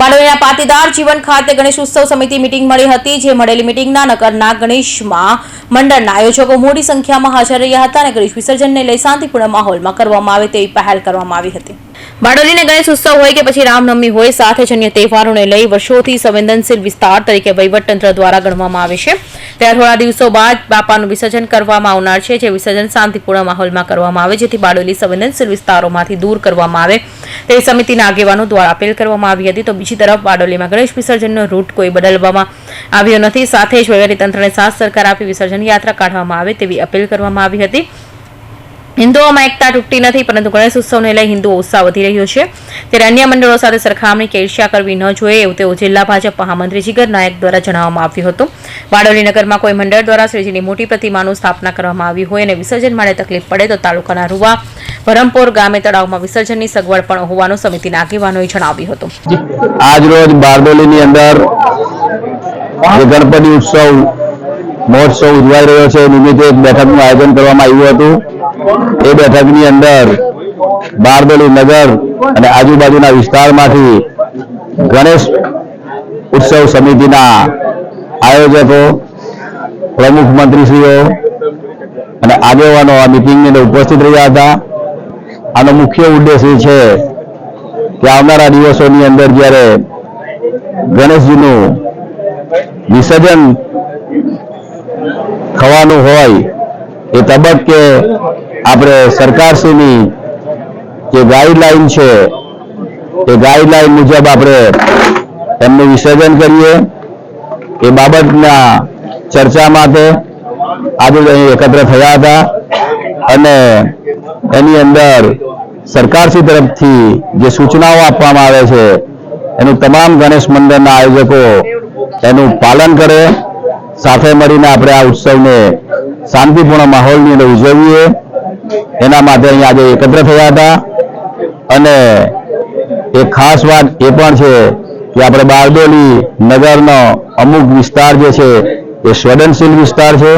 બારડોલીના પાટીદાર જીવન ખાતે ગણેશ ઉત્સવ સમિતિ મીટિંગ મળી હતી, જે મળેલી મીટિંગના નગરના ગણેશમાં મંડળના આયોજકો મોટી સંખ્યામાં હાજર રહ્યા હતા અને ગણેશ વિસર્જનને લઈ શાંતિપૂર્ણ માહોલમાં કરવામાં આવે તેવી પહેલ કરવામાં આવી હતી. બારડોલીને ગણેશ ઉત્સવ હોય કે પછી રામનવમી હોય, સાથે જન્ય તહેવારોને લઈ વર્ષોથી સંવેદનશીલ વિસ્તાર તરીકે વહીવટતંત્ર દ્વારા ગણવામાં આવે છે. ત્યારે થોડા દિવસો બાદ બાપાનું વિસર્જન કરવામાં આવનાર છે, જે વિસર્જન શાંતિપૂર્ણ માહોલમાં કરવામાં આવે, જેથી બારડોલી સંવેદનશીલ વિસ્તારોમાંથી દૂર કરવામાં આવે. તેવી સમિતિના આગેવાનો દ્વારા અપીલ કરવામાં આવી હતી. તો બીજી તરફ બારડોલીમાં ગણેશ વિસર્જનનો રૂટ કોઈ બદલવામાં આવ્યો નથી. સાથે જ વહીવટીતંત્રને સાથ સરકાર આપી વિસર્જન યાત્રા કાઢવામાં આવે તેવી અપીલ કરવામાં આવી હતી. હિન્દુઓમાં એકતા તૂટતી નથી, પરંતુ ગણેશ ઉત્સવને લઈ હિન્દુઓ ઉત્સાહ વધી રહ્યો છે. ત્યારે અન્ય મંડળો સાથે સરખામણી કે ઈર્ષ્યા કરવી ન જોઈએ એવું તેઓ જિલ્લા ભાજપ મહામંત્રી જીગર નાયક દ્વારા જણાવવામાં આવ્યું હતું. બારડોલી નગરમાં કોઈ મંડળ દ્વારા શ્રીજીની મોટી પ્રતિમાનું સ્થાપના કરવામાં આવી હોય અને વિસર્જન માટે તકલીફ પડે તો તાલુકાના રૂવા, ભરમપોર ગામે તળાવમાં વિસર્જનની સગવડ પણ હોવાનું સમિતિના આગેવાનોએ જણાવ્યું હતું. આજ રોજ બારડોલીની અંદર ગણપતિ ઉત્સવ, મહોત્સવ ઉજવાઈ રહ્યો છે. નિમિત્તે બેઠકનું આયોજન કરવામાં આવ્યું હતું. એ બેઠકની અંદર બારડોલી નગર અને આજુબાજુના વિસ્તારમાંથી ગણેશ ઉત્સવ સમિતિના આયોજકો, પ્રમુખ મંત્રીશ્રીઓ અને આગેવાનો આ મિટિંગની અંદર ઉપસ્થિત રહ્યા હતા. આનો મુખ્ય ઉદ્દેશ એ છે કે આવનારા દિવસોની અંદર જ્યારે ગણેશજીનું વિસર્જન થવાનું હોય, એ તબક્કે આપણે સરકારશ્રીની જે ગાઈડલાઈન છે, એ ગાઈડલાઈન મુજબ આપણે એમનું વિસર્જન કરીએ. એ બાબતના ચર્ચા માટે આજે અહીં એકત્ર થયા હતા અને એની અંદર સરકારશ્રી તરફથી જે સૂચનાઓ આપવામાં આવે છે, એનું તમામ ગણેશ મંડળના આયોજકો એનું પાલન કરે. સાથે મળીને આપણે આ ઉત્સવને શાંતિપૂર્ણ માહોલની અંદર ઉજવીએ. એના માટે અહીંયા આજે એકત્ર થયા હતા. અને એક ખાસ વાત એ પણ છે કે આપણે બારડોલી નગરનો અમુક વિસ્તાર જે છે એ સંવેદનશીલ વિસ્તાર છે.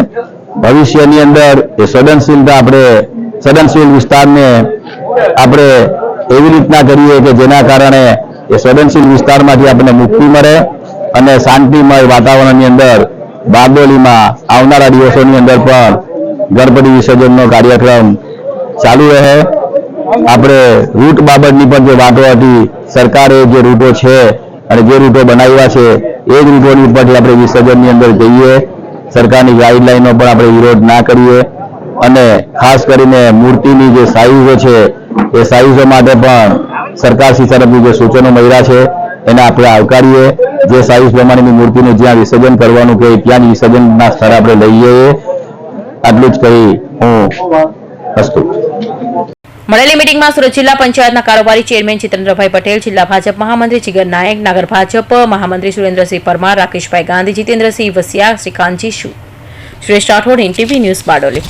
ભવિષ્યની અંદર એ સદનશીલતા આપણે સદનશીલ વિસ્તારને આપણે એવી રીતના કરીએ કે જેના કારણે એ સદનશીલ વિસ્તારમાંથી આપણને મુક્તિ મળે અને શાંતિમય વાતાવરણની અંદર બારડોલીમાં આવનારા દિવસોની અંદર પણ ગણપતિ વિસર્જનનો કાર્યક્રમ ચાલુ રહે. આપણે રૂટ બાબતની પણ જે વાતો હતી, સરકારે જે રૂટો છે અને જે રૂટો બનાવ્યા છે, એ જ રૂટોની ઉપરથી આપણે વિસર્જનની અંદર જઈએ. સરકારની ગાઈડલાઈનો પણ આપણે વિરોધ ના કરીએ. અને ખાસ કરીને મૂર્તિની જે સાઈઝો છે, એ સાઈઝો માટે પણ સરકારશ્રી તરફથી જે સૂચનો મળ્યા છે, એને આપણે આવકારીએ. જે સાઈઝ પ્રમાણેની મૂર્તિનું જ્યાં વિસર્જન કરવાનું કે ત્યાં જ વિસર્જનના સ્થળે આપણે લઈ જઈએ આટલું જ કહી હું અસ્તુ મળેલી મીટિંગમાં સુરત જિલ્લા પંચાયતના કારોબારી ચેરમેન ચિત્રેન્દ્રભાઈ પટેલ, જિલ્લા ભાજપ મહામંત્રી જીગર નાયક, નાગર ભાજપ મહામંત્રી સુરેન્દ્રસિંહ પરમાર, રાકેશભાઈ ગાંધી, જીતેન્દ્રસિંહ વસિયા, શ્રીકાંતજી શુ. Suresh Rathod TV news Bardoli.